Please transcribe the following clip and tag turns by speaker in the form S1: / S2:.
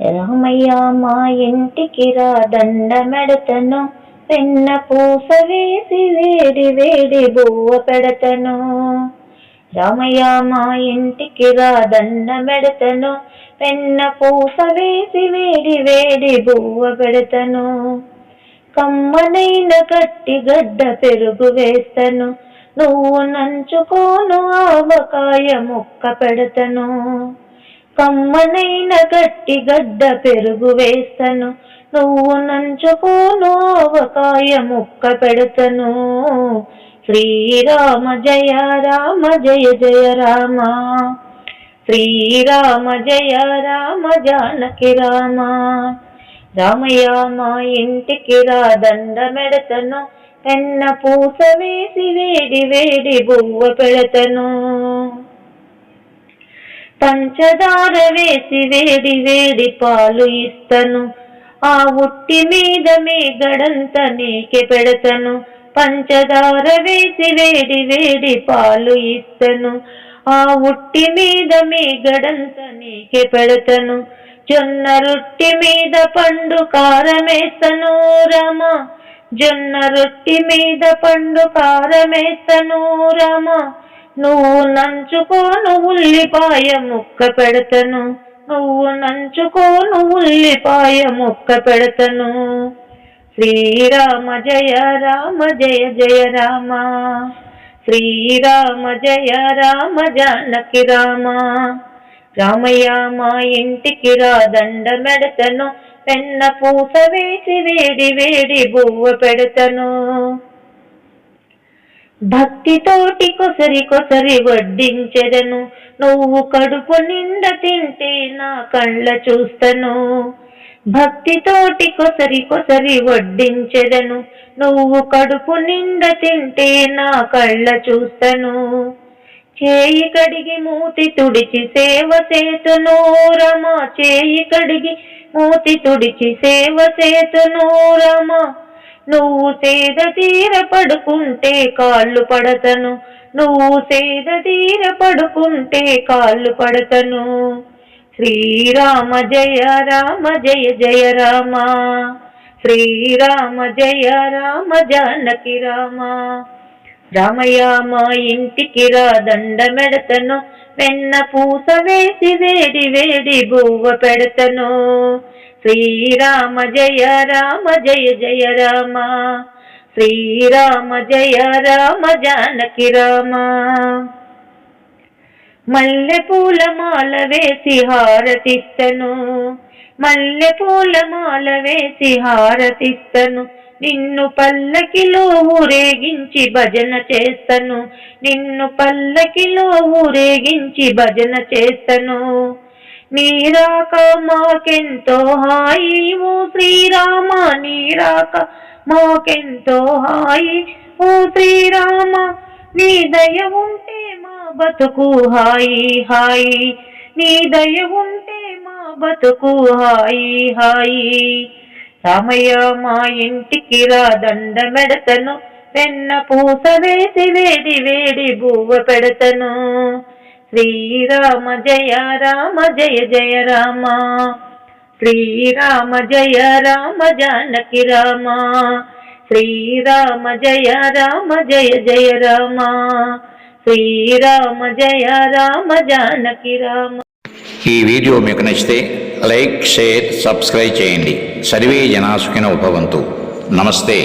S1: రామయ్య మా ఇంటికి రా దండమెడతను. వెన్న పూస వేసి వేడి వేడి బువ్వ పెడతను. రామయ్య మా ఇంటికి రా దండమెడతను. వెన్న పూస వేసి వేడి వేడి బువ్వ పెడతను. కమ్మనైన గట్టి గడ్డ పెరుగు వేస్తను. నువ్వు నంచుకోను ఆవకాయ ముక్క పెడతను. కమ్మనైన గట్టి గడ్డ పెరుగు వేస్తను నువ్వు నంచుకోను ఆవకాయ ముక్క పెడతను. శ్రీరామ జయ రామ జయ జయ రామ. శ్రీరామ జయ రామ జానకి రామ. రామయ్య మా ఇంటికి రా దండమెడతను పెన్న పూస వేసి వేడి వేడి బువ్వ పెడతను. పంచదార వేసి వేడి వేడి పాలు ఇస్తను. ఆ ఉట్టి మీద మీ గడంత నీకే పెడతను. పంచదార వేసి వేడి వేడి పాలు ఇస్తను. ఆ ఉట్టి మీద మీ గడంత నీకే పెడతను. జొన్న రొట్టి మీద పండు కారమేస్తను రమ. జొన్న రొట్టి మీద పండు కారమేస్తను రమ. నువ్వు నంచుకోను ఉల్లిపాయ ముక్క పెడతను. నువ్వు నంచుకోను ఉల్లిపాయ ముక్క పెడతను. శ్రీరామ జయ రామ జయ జయ రామ. శ్రీరామ జయ రామ జానకి రామ. రామయ్య మా ఇంటికి రా దండ మెడతను. పెన్న పూస వేసి వేడి వేడి బువ్వ పెడతను. భక్తితోటి కొసరి కొసరి వడ్డించెదను. నువ్వు కడుపు నిండ తింటే నా కళ్ళ చూస్తను. భక్తితోటి కొసరి కొసరి వడ్డించెదను. నువ్వు కడుపు నిండ తింటే నా కళ్ళ చూస్తను. చేయి కడిగి మూతి తుడిచి సేవ సేతును రమ చేయి కడిగి మూతి తుడిచి సేవ సేతును రమ నువ్వు సేద తీర పడుకుంటే కాళ్ళు పడతను. నువ్వు సేద తీర పడుకుంటే కాళ్ళు పడతను. శ్రీరామ జయ రామ జయ జయ రామ. శ్రీరామ జయ రామ జానకి రామ. రామయ్య మా ఇంటికి రా దండమెడతను వెన్న పూస వేసి వేడి వేడి బువ్వ పెడతను. శ్రీరామ జయ రామ జయ జయ రామ. శ్రీరామ జయ రామ జానకి రామ. మల్లె పూల మాల వేసి హారతిస్తను మల్లె పూల మాల వేసి హారతిస్తను నిన్ను పల్లకిలో ఊరేగించి భజన చేస్తను. నిన్ను పల్లకిలో ఊరేగించి భజన చేస్తను. నీరాక మాకెంతో హాయి ఓ శ్రీరామ నీరాక మాకెంతో హాయి ఓ శ్రీరామ. నీ దయ ఉంటే మా బతుకు హాయి హాయి. నీ దయ ఉంటే మా బతుకు హాయి హాయి. రామయ్య మా ఇంటికి రా దండ మెడతను వెన్న పూస వేసి వేడి వేడి బువ్వ పెడతను. శ్రీరామ జయ రామ జయ జయ రామ. శ్రీరామ జయ రామ జానకి రామ. శ్రీరామ జయ రామ జయ జయ రామ. శ్రీరామ జయ రామ జానకి రామ.
S2: ఈ వీడియో మీకు నచ్చితే లైక్ షేర్ సబ్స్క్రైబ్ చేయండి. సర్వే జనాసుకిన ఉపవంతు నమస్తే.